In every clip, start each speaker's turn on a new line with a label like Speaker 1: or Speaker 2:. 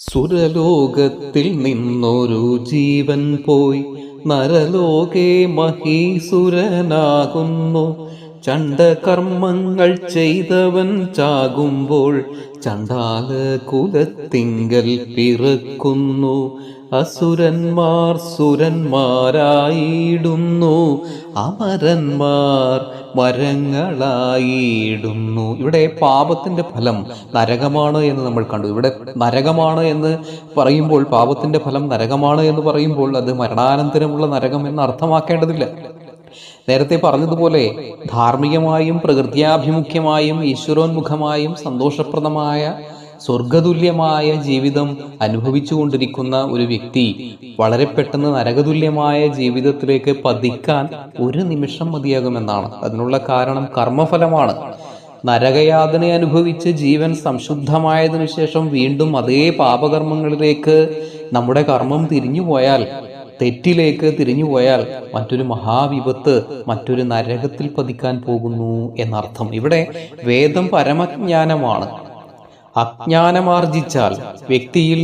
Speaker 1: സുരലോകത്തിൽ നിന്നൊരു ജീവൻ പോയി. നരലോകെ മഹീസുരനാകുന്നു. ചണ്ടകർമ്മങ്ങൾ ചെയ്തവൻ ചാകുമ്പോൾ ചണ്ടാല കുലത്തിങ്കൽ പിറക്കുന്നു. അസുരന്മാർ സുരന്മാരായിടുന്നു. അമരന്മാർ മരങ്ങളായിടുന്നു. ഇവിടെ പാപത്തിന്റെ ഫലം നരകമാണ് എന്ന് നമ്മൾ കണ്ടു. ഇവിടെ നരകമാണ് എന്ന് പറയുമ്പോൾ പാപത്തിന്റെ ഫലം നരകമാണ് എന്ന് പറയുമ്പോൾ അത് മരണാനന്തരമുള്ള നരകം എന്ന് അർത്ഥമാക്കേണ്ടതില്ല. നേരത്തെ പറഞ്ഞതുപോലെ ധാർമ്മികമായും പ്രകൃത്യാഭിമുഖ്യമായും ഈശ്വരോന്മുഖമായും സന്തോഷപ്രദമായ സ്വർഗതുല്യമായ ജീവിതം അനുഭവിച്ചുകൊണ്ടിരിക്കുന്ന ഒരു വ്യക്തി വളരെ പെട്ടെന്ന് നരകതുല്യമായ ജീവിതത്തിലേക്ക് പതിക്കാൻ ഒരു നിമിഷം മതിയാകുമെന്നാണ്. അതിനുള്ള കാരണം കർമ്മഫലമാണ്. നരകയാതന അനുഭവിച്ച് ജീവൻ സംശുദ്ധമായതിനു ശേഷം വീണ്ടും അതേ പാപകർമ്മങ്ങളിലേക്ക് നമ്മുടെ കർമ്മം തിരിഞ്ഞുപോയാൽ തെറ്റിലേക്ക് തിരിഞ്ഞുപോയാൽ മറ്റൊരു മഹാവിപത്ത് മറ്റൊരു നരകത്തിൽ പതിക്കാൻ പോകുന്നു എന്നർത്ഥം. ഇവിടെ വേദം പരമജ്ഞാനമാണ്. അജ്ഞാനമാർജിച്ചാൽ വ്യക്തിയിൽ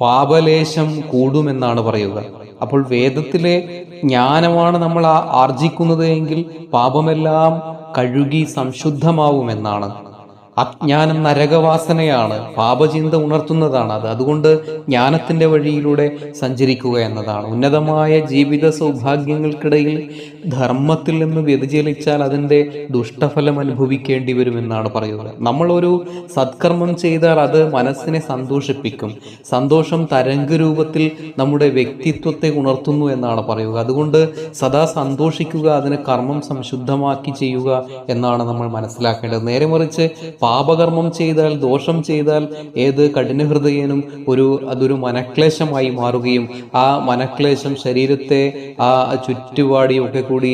Speaker 1: പാപലേശം കൂടുമെന്നാണ് പറയുക. അപ്പോൾ വേദത്തിലെ ജ്ഞാനമാണ് നമ്മൾ ആർജിക്കുന്നത് എങ്കിൽ പാപമെല്ലാം കഴുകി സംശുദ്ധമാവുമെന്നാണ്. അജ്ഞാനം നരകവാസനയാണ്. പാപചിന്ത ഉണർത്തുന്നതാണ് അത്. അതുകൊണ്ട് ജ്ഞാനത്തിന്റെ വഴിയിലൂടെ സഞ്ചരിക്കുക എന്നതാണ്. ഉന്നതമായ ജീവിത സൗഭാഗ്യങ്ങൾക്കിടയിൽ ധർമ്മത്തിൽ നിന്ന് വ്യതിചലിച്ചാൽ അതിന്റെ ദുഷ്ടഫലം അനുഭവിക്കേണ്ടി വരുമെന്നാണ് പറയുന്നത്. നമ്മളൊരു സത്കർമ്മം ചെയ്താൽ അത് മനസ്സിനെ സന്തോഷിപ്പിക്കും. സന്തോഷം തരംഗ രൂപത്തിൽ നമ്മുടെ വ്യക്തിത്വത്തെ ഉണർത്തുന്നു എന്നാണ് പറയുക. അതുകൊണ്ട് സദാ സന്തോഷിക്കുക അതിന് കർമ്മം സംശുദ്ധമാക്കി ചെയ്യുക എന്നാണ് നമ്മൾ മനസ്സിലാക്കേണ്ടത്. നേരെ മറിച്ച് പാപകർമ്മം ചെയ്താൽ ദോഷം ചെയ്താൽ ഏത് കഠിനഹൃദയനും ഒരു അതൊരു മനക്ലേശമായി മാറുകയും ആ മനക്ലേശം ശരീരത്തെ ആ ചുറ്റുപാടിയും ഒക്കെ കൂടി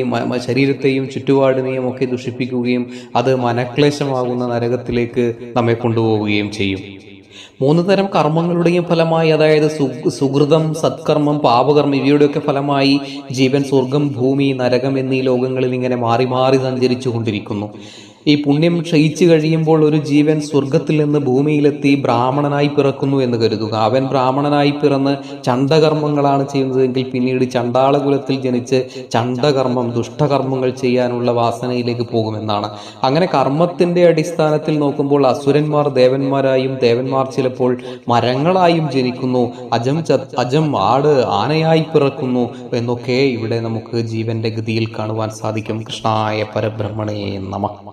Speaker 1: ശരീരത്തെയും ചുറ്റുപാടിനെയും ഒക്കെ ദുഷിപ്പിക്കുകയും അത് മനക്ലേശമാകുന്ന നരകത്തിലേക്ക് നമ്മെ കൊണ്ടുപോവുകയും ചെയ്യും. മൂന്ന് തരം കർമ്മങ്ങളുടെയും ഫലമായി അതായത് സുഹൃതം സത്കർമ്മം പാപകർമ്മം ഇവയുടെയൊക്കെ ഫലമായി ജീവൻ സ്വർഗം ഭൂമി നരകം എന്നീ ലോകങ്ങളിൽ ഇങ്ങനെ മാറി മാറി സഞ്ചരിച്ചു കൊണ്ടിരിക്കുന്നു ഈ പുണ്യം ക്ഷയിച്ചു കഴിയുമ്പോൾ ഒരു ജീവൻ സ്വർഗത്തിൽ നിന്ന് ഭൂമിയിലെത്തി ബ്രാഹ്മണനായി പിറക്കുന്നു എന്ന് കരുതുക. അവൻ ബ്രാഹ്മണനായി പിറന്ന് ചണ്ടകർമ്മങ്ങളാണ് ചെയ്യുന്നതെങ്കിൽ പിന്നീട് ചണ്ടാളകുലത്തിൽ ജനിച്ച് ചണ്ടകർമ്മം ദുഷ്ടകർമ്മങ്ങൾ ചെയ്യാനുള്ള വാസനയിലേക്ക് പോകുമെന്നാണ്. അങ്ങനെ കർമ്മത്തിന്റെ അടിസ്ഥാനത്തിൽ നോക്കുമ്പോൾ അസുരന്മാർ ദേവന്മാരായും ദേവന്മാർ ചിലപ്പോൾ മരങ്ങളായും ജനിക്കുന്നു. അജം അജം ആട് ആനയായി പിറക്കുന്നു എന്നൊക്കെ ഇവിടെ നമുക്ക് ജീവന്റെ ഗതിയിൽ കാണുവാൻ സാധിക്കും. കൃഷ്ണായ പരബ്രഹ്മണേ നമ.